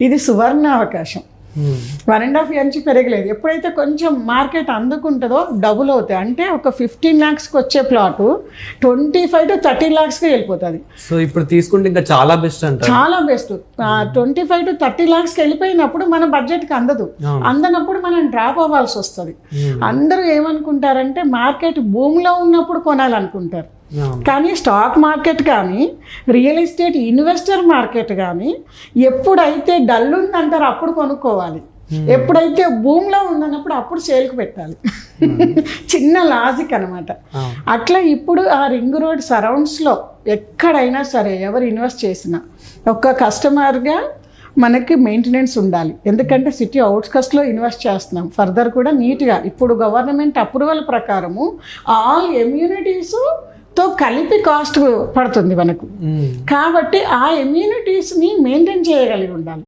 ఇది సువర్ణ అవకాశం. One and half year నుంచి పెరగలేదు. ఎప్పుడైతే కొంచెం మార్కెట్ అందుకుంటుందో డబుల్ అవుతాయి. అంటే ఒక ఫిఫ్టీన్ ల్యాక్స్కి వచ్చే plot twenty five to thirty ల్యాక్స్కి వెళ్ళిపోతుంది. సో ఇప్పుడు తీసుకుంటే ఇంకా చాలా బెస్ట్ అంటారు. చాలా best twenty five to thirty ల్యాక్స్కి వెళ్ళిపోయినప్పుడు మన బడ్జెట్కి అందదు. అందనప్పుడు మనం డ్రాప్ అవ్వాల్సి వస్తుంది. Hmm. అందరూ ఏమనుకుంటారంటే మార్కెట్ భూమిలో ఉన్నప్పుడు కొనాలనుకుంటారు. కానీ స్టాక్ మార్కెట్ కానీ రియల్ ఎస్టేట్ ఇన్వెస్టర్ మార్కెట్ కానీ ఎప్పుడైతే డల్ ఉందంటారో అప్పుడు కొనుక్కోవాలి. ఎప్పుడైతే భూమిలో ఉందన్నప్పుడు అప్పుడు సేల్కి పెట్టాలి. చిన్న లాజిక్ అనమాట. అట్లా ఇప్పుడు ఆ రింగ్ రోడ్ సరౌండ్స్లో ఎక్కడైనా సరే ఎవరు ఇన్వెస్ట్ చేసినా ఒక్క కస్టమర్గా మనకి మెయింటెనెన్స్ ఉండాలి. ఎందుకంటే సిటీ అవుట్స్కస్ట్లో ఇన్వెస్ట్ చేస్తున్నాం. ఫర్దర్ కూడా నీట్గా ఇప్పుడు గవర్నమెంట్ అప్రూవల్ ప్రకారము ఆల్ ఎమ్యూనిటీస్ తో కలిపి కాస్ట్ పడుతుంది మనకు. కాబట్టి ఆ ఎమ్యూనిటీస్ని మెయింటైన్ చేయగలిగి ఉండాలి